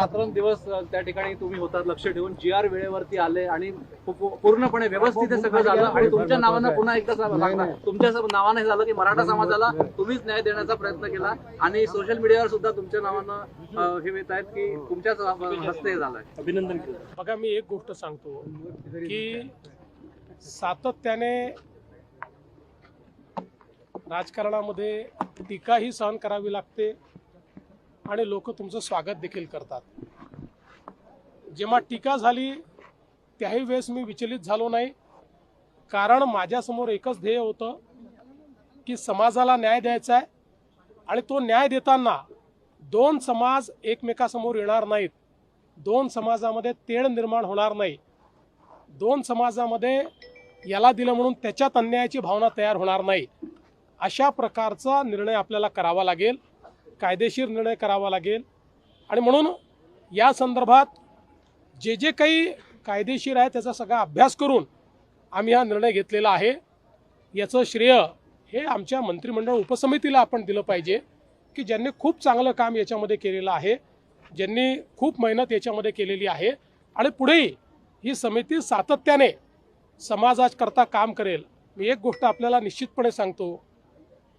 रात्रंदिवस त्या ठिकाणी तुम्ही होतात लक्ष ठेवून जी आर वेळेवरती आले आणि पूर्णपणे व्यवस्थित हे सगळं झालं. आणि तुमच्या नावानं पुन्हा एकदा सा- सांगता तुमच्या नावानं हे झालं की मराठा समाजाला तुम्हीच न्याय देण्याचा प्रयत्न केला आणि सोशल मीडियावर सुद्धा तुमच्या नावानं हे येत आहेत की तुमच्याच हस्ते झालंय अभिनंदन केलं. बघा मी एक गोष्ट सांगतो की सातत्याने राजकारणामध्ये टीकाही सहन करावी लागते. आणि लोक तुमचं स्वागत देखील करतात. जेव्हा टीका झाली त्याही वेळेस मी विचलित झालो नाही. कारण माझ्यासमोर एकच ध्येय होतं की समाजाला न्याय द्यायचा आहे आणि तो न्याय देताना दोन समाज एकमेकासमोर येणार नाहीत. दोन समाजामध्ये तेढ निर्माण होणार नाही. दोन समाजामध्ये याला दिलं म्हणून त्याच्यात अन्यायाची भावना तयार होणार नाही. अशा प्रकारचा निर्णय आपल्याला करावा लागेल. कायदेशीर निर्णय करावा लागेल. आणि म्हणून या संदर्भात जे जे काही कायदेशीर आहे त्याचा सगळा अभ्यास करून आम्ही हा निर्णय घेतलेला आहे. याचं श्रेय हे आमच्या मंत्रिमंडळ उपसमितीला आपण दिलं पाहिजे की ज्यांनी खूप चांगलं काम याच्यामध्ये केलेलं आहे ज्यांनी खूप मेहनत याच्यामध्ये केलेली आहे. आणि पुढेही ही समिती सातत्याने समाजाकरता काम करेल. मी एक गोष्ट आपल्याला निश्चितपणे सांगतो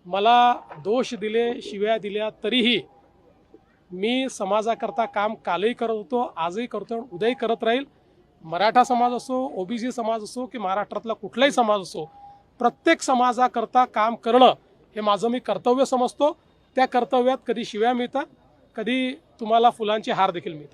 मला दोष दिले शिव्या दिल्या तरीही मी समाजाकरता काम कालही करत होतो आजही करतो आणि उद्याही करत राहील. मराठा समाज असो ओबीसी समाज असो की महाराष्ट्रातला कुठलाही समाज असो प्रत्येक समाजाकरता काम करणं हे माझं मी कर्तव्य समजतो. त्या कर्तव्यात कधी शिव्या मिळतात कधी तुम्हाला फुलांचे हार देखील मिळतात.